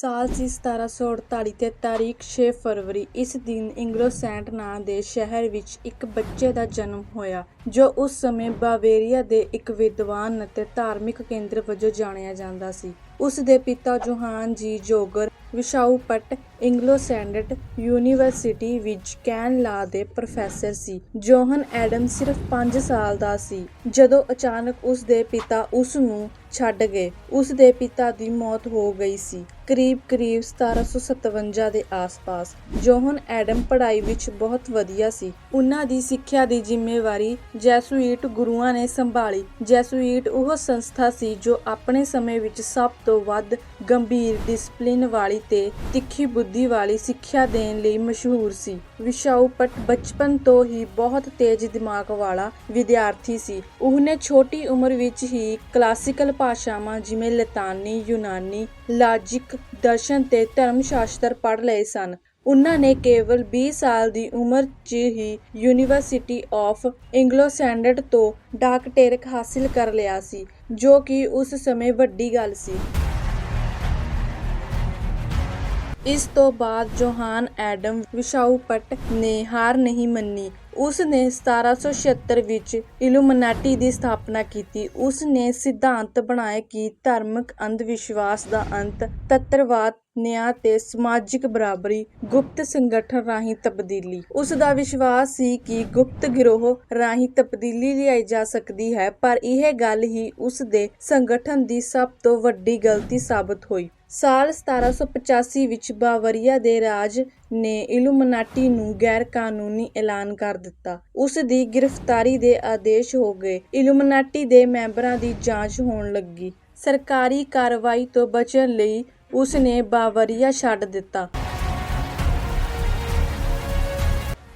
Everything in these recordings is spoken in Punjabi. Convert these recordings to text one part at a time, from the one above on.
ਸਾਲ ਸੀ 1748 ਤੇ ਤਾਰੀਖ 6 ਫਰਵਰੀ। ਇਸ ਦਿਨ ਇੰਗਲੋਸੈਂਟ ਨਾਂ ਦੇ ਸ਼ਹਿਰ ਵਿੱਚ ਇੱਕ ਬੱਚੇ ਦਾ ਜਨਮ ਹੋਇਆ, ਜੋ ਉਸ ਸਮੇਂ ਬਾਵੇਰੀਆ ਦੇ ਇੱਕ ਵਿਦਵਾਨ ਅਤੇ ਧਾਰਮਿਕ ਕੇਂਦਰ ਵਜੋਂ ਜਾਣਿਆ ਜਾਂਦਾ ਸੀ। ਉਸ ਦੇ ਪਿਤਾ ਜੋਹਾਨ ਜੀ ਜੋਗਰ ਵਿਸ਼ਾਊਪਟ ਇੰਗਲੋਸੈਂਡਟ ਯੂਨੀਵਰਸਿਟੀ ਵਿੱਚ ਕੈਨ ਲਾ ਦੇ ਪ੍ਰੋਫੈਸਰ ਸੀ। ਜੋਹਨ ਐਡਮ ਸਿਰਫ 5 ਸਾਲ ਦਾ ਸੀ। ਜਦੋਂ ਅਚਾਨਕ ਉਸ ਦੇ ਪਿਤਾ ਉਸ ਨੂੰ ਛੱਡ ਗਏ, ਉਸ ਦੇ ਪਿਤਾ ਦੀ ਮੌਤ ਹੋ ਗਈ ਸੀ। ਕਰੀਬ ਕਰੀਬ 1757 ਦੇ ਆਸ-ਪਾਸ ਜੋਹਨ ਐਡਮ ਪੜ੍ਹਾਈ ਵਿੱਚ ਬਹੁਤ ਵਧੀਆ ਸੀ। ਉਹਨਾਂ ਦੀ ਸਿੱਖਿਆ ਦੀ ਜ਼ਿੰਮੇਵਾਰੀ ਜੈਸੂਇਟ ਗੁਰੂਆਂ ਨੇ ਸੰਭਾਲੀ। ਜੈਸੂਇਟ ਉਹ ਸੰਸਥਾ ਸੀ ਜੋ ਆਪਣੇ ਸਮੇਂ ਵਿੱਚ ਸਭ ਤੋਂ ਵੱਧ ਗੰਭੀਰ ਡਿਸਪਲਿਨ ਵਾਲੀ ਤੇ ਤਿੱਖੀ ਬੁੱਧੀ ਵਾਲੀ ਸਿੱਖਿਆ ਦੇਣ ਲਈ ਮਸ਼ਹੂਰ ਸੀ। ਵਿਸ਼ਾਊਪਟ ਬਚਪਨ ਤੋਂ ਹੀ ਬਹੁਤ ਤੇਜ਼ ਦਿਮਾਗ ਵਾਲਾ ਵਿਦਿਆਰਥੀ ਸੀ। ਉਹਨੇ ਛੋਟੀ ਉਮਰ ਵਿੱਚ ਹੀ ਕਲਾਸੀਕਲ ਭਾਸ਼ਾਵਾਂ ਜਿਵੇਂ ਲਤਾਨੀ, ਯੂਨਾਨੀ ਲਾਜਿਕ ਦਰਸ਼ਨ ਤੇ ਧਰਮ ਸ਼ਾਸਤਰ ਪੜ੍ਹ ਲਏ ਸਨ। ਉਨ੍ਹਾਂ ਨੇ ਕੇਵਲ 20 ਸਾਲ ਦੀ ਉਮਰ 'ਚ ਹੀ ਯੂਨੀਵਰਸਿਟੀ ਆਫ ਇੰਗਲੋਸੈਂਡਟ ਤੋਂ ਡਾਕਟਰੇਟ ਹਾਸਿਲ ਕਰ ਲਿਆ ਸੀ, ਜੋ ਕਿ ਉਸ ਸਮੇਂ ਵੱਡੀ ਗੱਲ ਸੀ। ਇਸ ਤੋਂ ਬਾਅਦ ਜੋਹਾਨ ਐਡਮ ਵਿਸ਼ਾਊਪਟ ਨੇ ਹਾਰ ਨਹੀਂ ਮੰਨੀ। ਉਸ ਨੇ 1776 ਵਿੱਚ ਇਲੂਮਨਾਟੀ ਦੀ ਸਥਾਪਨਾ ਕੀਤੀ। ਉਸ ਨੇ ਸਿਧਾਂਤ ਬਣਾਏ ਕਿ ਧਾਰਮਿਕ ਅੰਧ ਵਿਸ਼ਵਾਸ ਦਾ ਅੰਤ ਤੱਤਰਵਾਦ, ਨਿਆਂ ਤੇ ਸਮਾਜਿਕ ਬਰਾਬਰੀ, ਗੁਪਤ ਸੰਗਠਨ ਰਾਹੀਂ ਤਬਦੀਲੀ। ਉਸ ਦਾ ਵਿਸ਼ਵਾਸ ਸੀ ਕਿ ਗੁਪਤ ਗਿਰੋਹ ਰਾਹੀਂ ਤਬਦੀਲੀ ਲਿਆਈ ਜਾ ਸਕਦੀ ਹੈ, ਪਰ ਇਹ ਗੱਲ ਹੀ ਉਸ ਦੇ ਸੰਗਠਨ ਦੀ ਸਭ ਤੋਂ ਵੱਡੀ ਗਲਤੀ ਸਾਬਤ ਹੋਈ। ਸਾਲ 1785 ਵਿੱਚ ਬਾਵਰੀਆ ਦੇ ਰਾਜ ਨੇ ਇਲੂਮਨਾਟੀ ਨੂੰ ਗੈਰ ਕਾਨੂੰਨੀ ਐਲਾਨ ਕਰ ਦਿੱਤਾ। ਉਸ ਦੀ ਗ੍ਰਿਫਤਾਰੀ ਦੇ ਆਦੇਸ਼ ਹੋ ਗਏ। ਇਲੂਮਨਾਟੀ ਦੇ ਮੈਂਬਰਾਂ ਦੀ ਜਾਂਚ ਹੋਣ ਲੱਗੀ। ਸਰਕਾਰੀ ਕਾਰਵਾਈ ਤੋਂ ਬਚਣ ਲਈ ਉਸ ਨੇ ਬਾਵਰੀਆ ਛੱਡ ਦਿੱਤਾ।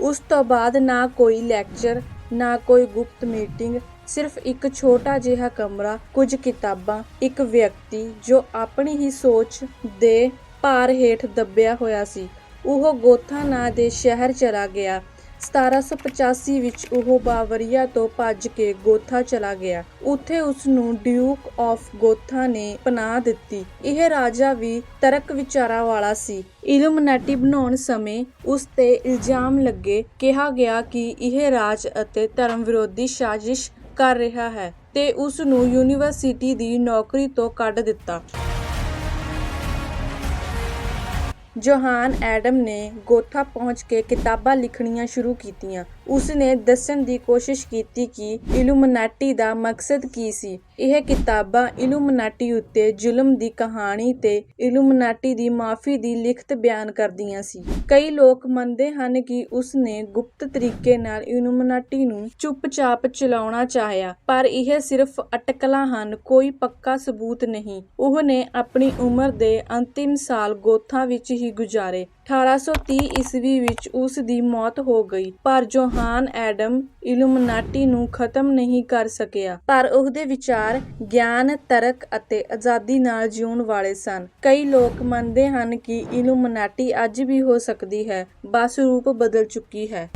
ਉਸ ਤੋਂ ਬਾਅਦ ਨਾ ਕੋਈ ਲੈਕਚਰ, ਨਾ ਕੋਈ ਗੁਪਤ ਮੀਟਿੰਗ ਸਿਰਫ ਇੱਕ ਛੋਟਾ ਜਿਹਾ ਕਮਰਾ, ਕੁਝ ਕਿਤਾਬਾਂ, ਇੱਕ ਵਿਅਕਤੀ ਜੋ ਆਪਣੀ ਹੀ ਸੋਚ ਦੇ ਭਾਰ ਹੇਠ ਦੱਬਿਆ ਹੋਇਆ ਸੀ। ਉਹ ਗੋਥਾ ਨਾਂ ਦੇ ਸ਼ਹਿਰ ਚਲਾ ਗਿਆ। 1785 ਵਿੱਚ ਉਹ ਬਾਵਰੀਆ ਤੋਂ ਭੱਜ ਕੇ ਗੋਥਾ ਚਲਾ ਗਿਆ। ਉੱਥੇ ਉਸ ਨੂੰ ਡਿਊਕ ਆਫ ਗੋਥਾ ਨੇ ਪਨਾਹ ਦਿੱਤੀ। ਇਹ ਰਾਜਾ ਵੀ ਤਰਕ ਵਿਚਾਰਾਂ ਵਾਲਾ ਸੀ। ਇਲੂਮਨਾਟੀ ਬਣਾਉਣ ਸਮੇਂ ਉਸ ਤੇ ਇਲਜ਼ਾਮ ਲੱਗੇ। ਕਿਹਾ ਗਿਆ ਕਿ ਇਹ ਰਾਜ ਅਤੇ ਧਰਮ ਵਿਰੋਧੀ ਸਾਜ਼ਿਸ਼ ਕਰ ਰਿਹਾ ਹੈ ਤੇ ਉਸ ਨੂੰ ਯੂਨੀਵਰਸਿਟੀ ਦੀ ਨੌਕਰੀ ਤੋਂ ਕੱਢ ਦਿੱਤਾ। ਜੋਹਾਨ ਐਡਮ ਨੇ ਗੋਥਾ ਪਹੁੰਚ ਕੇ ਕਿਤਾਬਾਂ ਲਿਖਣੀਆਂ ਸ਼ੁਰੂ ਕੀਤੀਆਂ। ਉਸ ਨੇ ਦੱਸਣ ਦੀ ਕੋਸ਼ਿਸ਼ ਕੀਤੀ ਕਿ ਇਲੂਮਨਾਟੀ ਦਾ ਮਕਸਦ ਕੀ ਸੀ। ਇਹ ਕਿਤਾਬਾਂ ਇਲੂਮਨਾਟੀ ਉੱਤੇ ਜ਼ੁਲਮ ਦੀ ਕਹਾਣੀ ਤੇ ਇਲੂਮਨਾਟੀ ਦੀ ਮਾਫੀ ਦੀ ਲਿਖਤ ਬਿਆਨ ਕਰਦੀਆਂ ਸੀ। ਕਈ ਲੋਕ ਮੰਨਦੇ ਹਨ ਕਿ ਉਸ ਨੇ ਗੁਪਤ ਤਰੀਕੇ ਨਾਲ ਇਲੂਮਨਾਟੀ ਨੂੰ ਚੁੱਪਚਾਪ ਚਲਾਉਣਾ ਚਾਹਿਆ, ਪਰ ਇਹ ਸਿਰਫ ਅਟਕਲਾਂ ਹਨ, ਕੋਈ ਪੱਕਾ ਸਬੂਤ ਨਹੀਂ। ਉਹ ਨੇ ਆਪਣੀ ਉਮਰ ਦੇ ਅੰਤਿਮ ਸਾਲ ਗੋਥਾ ਵਿੱਚ ਹੀ ਗੁਜ਼ਾਰੇ। 1830 ਈਸਵੀ ਵਿੱਚ ਉਸ ਦੀ ਮੌਤ ਹੋ ਗਈ, ਪਰ ਜੋਹਾਨ ਐਡਮ ਇਲੂਮਨਾਟੀ ਨੂੰ ਖਤਮ ਨਹੀਂ ਕਰ ਸਕਿਆ। ਪਰ ਉਹਦੇ ਵਿਚਾਰ ਗਿਆਨ, ਤਰਕ ਅਤੇ ਆਜ਼ਾਦੀ ਨਾਲ ਜਿਉਣ ਵਾਲੇ ਸਨ। ਕਈ ਲੋਕ ਮੰਨਦੇ ਹਨ ਕਿ ਇਲੂਮਨਾਟੀ ਅੱਜ ਵੀ ਹੋ ਸਕਦੀ ਹੈ, ਬਸ ਰੂਪ ਬਦਲ ਚੁੱਕੀ ਹੈ।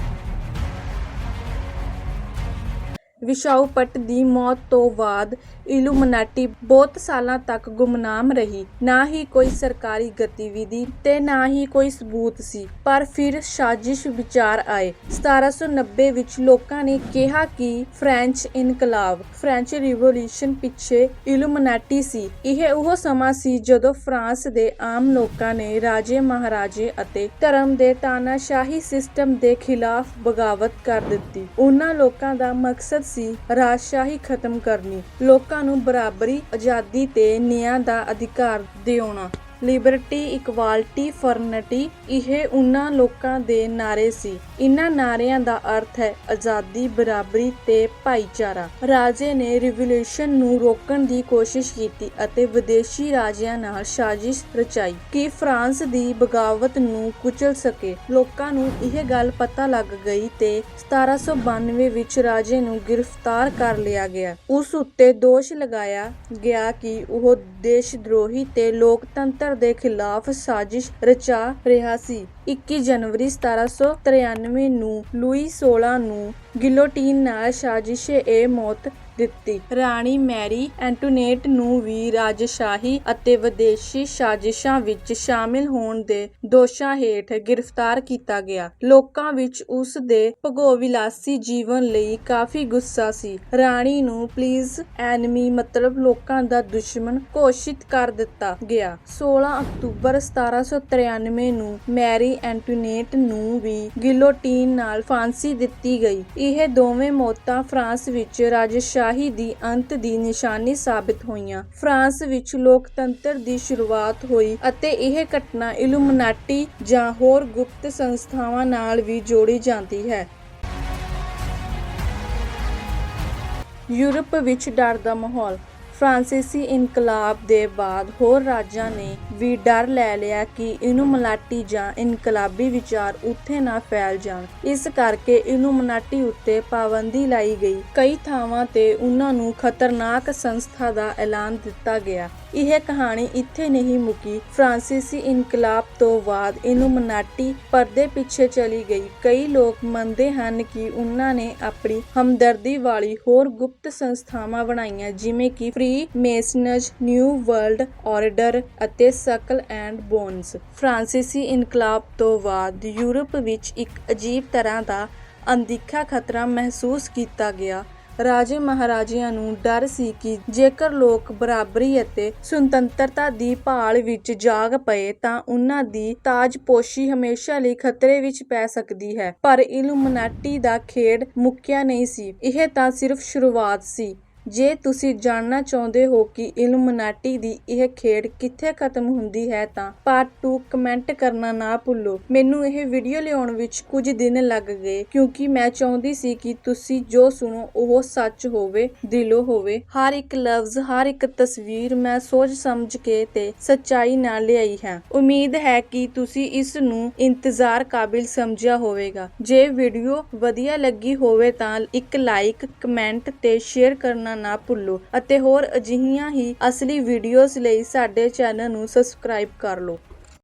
ਵਿਸ਼ਾਊ ਵਿਸ਼ਾਊਪਟ ਦੀ ਮੌਤ ਤੋਂ ਬਾਅਦ ਇਲੂਮਨਾਟੀ ਬਹੁਤ ਸਾਲਾਂ ਤੱਕ ਗੁੰਮਨਾਮ ਰਹੀ। ਨਾ ਹੀ ਕੋਈ ਸਰਕਾਰੀ ਗਤੀਵਿਧੀ ਤੇ ਨਾ ਹੀ ਕੋਈ ਸਬੂਤ ਸੀ, ਪਰ ਫਿਰ ਸਾਜ਼ਿਸ਼ ਵਿਚਾਰ ਆਏ। 1790 ਵਿੱਚ ਲੋਕਾਂ ਨੇ ਕਿਹਾ ਕਿ ਫ੍ਰੈਂਚ ਇਨਕਲਾਬ, ਫ੍ਰੈਂਚ ਰਿਵੋਲੂਸ਼ਨ ਪਿੱਛੇ ਇਲੂਮਨਾਟੀ ਸੀ। ਇਹ ਉਹ ਸਮਾਂ ਸੀ ਜਦੋਂ ਫਰਾਂਸ ਦੇ ਆਮ ਲੋਕਾਂ ਨੇ ਰਾਜੇ ਮਹਾਰਾਜੇ ਅਤੇ ਧਰਮ ਦੇ ਤਾਨਾਸ਼ਾਹੀ ਸਿਸਟਮ ਦੇ ਖਿਲਾਫ ਬਗਾਵਤ ਕਰ ਦਿੱਤੀ। ਉਹਨਾਂ ਲੋਕਾਂ ਦਾ ਮਕਸਦ ਸੀ। ਰਾਜਸ਼ਾਹੀ ਖਤਮ ਕਰਨੀ। ਲੋਕਾਂ ਨੂੰ ਬਰਾਬਰੀ ਆਜ਼ਾਦੀ ਤੇ ਨਿਆਂ ਦਾ ਅਧਿਕਾਰ ਦਿਵਾਉਣਾ ਲਿਬਰਟੀ, ਇਕਵਾਲਟੀ, ਫਰਨਟੀ, ਇਹ ਉਹਨਾਂ ਲੋਕਾਂ ਦੇ ਨਾਰੇ ਸੀ। ਇਹਨਾਂ ਨਾਰਿਆਂ ਦਾ ਅਰਥ ਹੈ ਆਜ਼ਾਦੀ, ਬਰਾਬਰੀ ਤੇ ਭਾਈਚਾਰਾ। ਰਾਜੇ ਨੇ ਰਿਵੋਲੂਸ਼ਨ ਨੂੰ ਰੋਕਣ ਦੀ ਕੋਸ਼ਿਸ਼ ਕੀਤੀ ਅਤੇ ਵਿਦੇਸ਼ੀ ਰਾਜਿਆਂ ਨਾਲ ਸਾਜ਼ਿਸ਼ ਰਚਾਈ ਕਿ ਫਰਾਂਸ ਦੀ ਬਗਾਵਤ ਨੂੰ ਕੁਚਲ ਸਕੇ। ਲੋਕਾਂ ਨੂੰ ਇਹ ਗੱਲ ਪਤਾ ਲੱਗ ਗਈ ਤੇ 1792 ਵਿੱਚ ਰਾਜੇ ਨੂੰ ਗ੍ਰਿਫਤਾਰ ਕਰ ਲਿਆ ਗਿਆ। ਉਸ ਉੱਤੇ ਦੋਸ਼ ਲਗਾਇਆ ਗਿਆ ਕਿ ਉਹ ਦੇਸ਼ ਦਰੋਹੀ ਤੇ ਲੋਕਤੰਤਰ ਦੇ ਖਿਲਾਫ ਸਾਜ਼ਿਸ਼ ਰਚਾ ਰਿਹਾ ਸੀ। 21 ਜਨਵਰੀ 1793 ਨੂੰ ਲੂਈ 16 ਨੂੰ ਗਿਲੋਟੀਨ ਨਾਲ ਸਾਜ਼ਿਸ਼-ਏ-ਮੌਤ ਦਿੱਤੀ। ਰਾਣੀ ਮੈਰੀ ਐਂਟੋਨੇਟ ਨੂੰ ਵੀ ਰਾਜਸ਼ਾਹੀ ਅਤੇ ਵਿਦੇਸ਼ੀ ਸਾਜ਼ਿਸ਼ਾਂ ਵਿੱਚ ਸ਼ਾਮਿਲ ਹੋਣ ਦੇ ਦੋਸ਼ਾਂ ਹੇਠ ਗ੍ਰਿਫਤਾਰ ਕੀਤਾ ਗਿਆ। ਲੋਕਾਂ ਵਿੱਚ ਉਸ ਦੇ ਭਗੋਵਿਲਾਸੀ ਜੀਵਨ ਲਈ ਕਾਫੀ ਗੁੱਸਾ ਸੀ। ਰਾਣੀ ਨੂੰ ਪਲੀਜ਼ ਐਨਮੀ ਮਤਲਬ ਲੋਕਾਂ ਦਾ ਦੁਸ਼ਮਣ ਘੋਸ਼ਿਤ ਕਰ ਦਿੱਤਾ ਗਿਆ। 16 ਅਕਤੂਬਰ 1793 ਨੂੰ ਮੈਰੀ ਐਂਟੋਨੇਟ ਨੂੰ ਵੀ ਗਿਲੋਟੀਨ ਨਾਲ ਫਾਂਸੀ ਦਿੱਤੀ ਗਈ। ਇਹ ਦੋਵੇਂ ਮੌਤਾਂ ਫਰਾਂਸ ਵਿੱਚ ਰਾਜਸ਼ਾਹੀ ਦੀ ਅੰਤ ਦੀ ਨਿਸ਼ਾਨੀ ਸਾਬਿਤ ਹੋਈਆਂ। ਫਰਾਂਸ ਵਿੱਚ ਲੋਕਤੰਤਰ ਦੀ ਸ਼ੁਰੂਆਤ ਹੋਈ ਅਤੇ ਇਹ ਘਟਨਾ ਇਲੂਮਨਾਟੀ ਜਾਂ ਹੋਰ ਗੁਪਤ ਸੰਸਥਾਵਾਂ ਨਾਲ ਵੀ ਜੋੜੀ ਜਾਂਦੀ ਹੈ। ਯੂਰਪ ਵਿੱਚ ਡਰ ਦਾ ਮਾਹੌਲ ਫਰਾਂਸੀਸੀ ਇਨਕਲਾਬ ਦੇ ਬਾਅਦ ਹੋਰ ਰਾਜਾਂ ਨੇ ਵੀ ਡਰ ਲੈ ਲਿਆ ਕਿ ਇਨੂਮਨਾਟੀ ਜਾਂ ਇਨਕਲਾਬੀ ਵਿਚਾਰ ਉੱਥੇ ਨਾ ਫੈਲ ਜਾਣ। ਇਸ ਕਰਕੇ ਇਨੂਮਨਾਟੀ ਉੱਤੇ ਪਾਬੰਦੀ ਲਾਈ ਗਈ। ਕਈ ਥਾਵਾਂ ਤੇ ਉਹਨਾਂ ਨੂੰ ਖਤਰਨਾਕ ਸੰਸਥਾ ਦਾ ਐਲਾਨ ਦਿੱਤਾ ਗਿਆ। ਇਹ ਕਹਾਣੀ ਇੱਥੇ ਨਹੀਂ ਮੁੱਕੀ। ਫਰਾਂਸੀਸੀ ਇਨਕਲਾਬ ਤੋਂ ਬਾਅਦ ਇਨੂਮਨਾਟੀ ਪਰਦੇ ਪਿੱਛੇ ਚਲੀ ਗਈ। ਕਈ ਲੋਕ ਮੰਨਦੇ ਹਨ ਕਿ ਉਹਨਾਂ ਨੇ ਆਪਣੀ ਹਮਦਰਦੀ ਵਾਲੀ ਹੋਰ ਗੁਪਤ ਸੰਸਥਾਵਾਂ ਬਣਾਈਆਂ, ਜਿਵੇਂ ਕਿ free masons new world order ਅਤੇ ਸਕਲ ਐਂਡ ਬੋਨਸ ਫਰਾਂਸੀਸੀ ਇਨਕਲਾਬ ਤੋਂ ਬਾਅਦ ਯੂਰਪ ਵਿੱਚ ਇੱਕ ਅਜੀਬ ਤਰ੍ਹਾਂ ਦਾ ਅਣਦਿੱਖਾ ਖਤਰਾ ਮਹਿਸੂਸ ਕੀਤਾ ਗਿਆ। ਰਾਜੇ ਮਹਾਰਾਜਿਆਂ ਨੂੰ ਡਰ ਸੀ ਕਿ ਜੇਕਰ ਲੋਕ ਬਰਾਬਰੀ ਅਤੇ ਸੁਤੰਤਰਤਾ ਦੀ ਭਾਲ ਵਿੱਚ ਜਾਗ ਪਏ ਤਾਂ ਉਹਨਾਂ ਦੀ ਤਾਜਪੋਸ਼ੀ ਹਮੇਸ਼ਾ ਲਈ ਖਤਰੇ ਵਿੱਚ ਪੈ ਸਕਦੀ ਹੈ। ਪਰ ਇਲੂਮਨਾਟੀ ਦਾ ਖੇਡ ਮੁੱਕਿਆ ਨਹੀਂ ਸੀ। ਇਹ ਤਾਂ ਸਿਰਫ ਸ਼ੁਰੂਆਤ ਸੀ। ਜੇ ਤੁਸੀਂ ਜਾਣਨਾ ਚਾਹੁੰਦੇ ਹੋ ਕਿ ਇਲੂਮਨਾਟੀ ਦੀ ਇਹ ਖੇਡ ਕਿੱਥੇ ਖਤਮ ਹੁੰਦੀ ਹੈ ਤਾਂ ਪਾਰਟ 2 ਕਮੈਂਟ ਕਰਨਾ ਨਾ ਭੁੱਲੋ। ਮੈਨੂੰ ਇਹ ਵੀਡੀਓ ਲਿਆਉਣ ਵਿੱਚ ਕੁਝ ਦਿਨ ਲੱਗ ਗਏ, ਕਿਉਂਕਿ ਮੈਂ ਚਾਹੁੰਦੀ ਸੀ ਕਿ ਤੁਸੀਂ ਜੋ ਸੁਣੋ ਉਹ ਸੱਚ ਹੋਵੇ, ਦਿਲੋਂ ਹੋਵੇ। ਹਰ ਇੱਕ ਲਫ਼ਜ਼, ਹਰ ਇੱਕ ਤਸਵੀਰ ਮੈਂ ਸੋਚ ਸਮਝ ਕੇ ਤੇ ਸੱਚਾਈ ਨਾਲ ਲਿਆਈ ਹੈ। ਉਮੀਦ ਹੈ ਕਿ ਤੁਸੀਂ ਇਸ ਨੂੰ ਇੰਤਜ਼ਾਰ ਕਾਬਿਲ ਸਮਝਿਆ ਹੋਵੇਗਾ। ਜੇ ਵੀਡੀਓ ਵਧੀਆ ਲੱਗੀ ਹੋਵੇ ਤਾਂ ਇੱਕ ਲਾਈਕ ਕਮੈਂਟ ਤੇ ਸ਼ੇਅਰ ਕਰਨਾ ਨਾ ਭੁੱਲੋ ਅਤੇ ਹੋਰ ਅਜਿਹੀਆਂ ਹੀ ਅਸਲੀ ਵੀਡੀਓਜ਼ ਲਈ ਸਾਡੇ ਚੈਨਲ ਨੂੰ ਸਬਸਕ੍ਰਾਈਬ ਕਰ ਲਓ।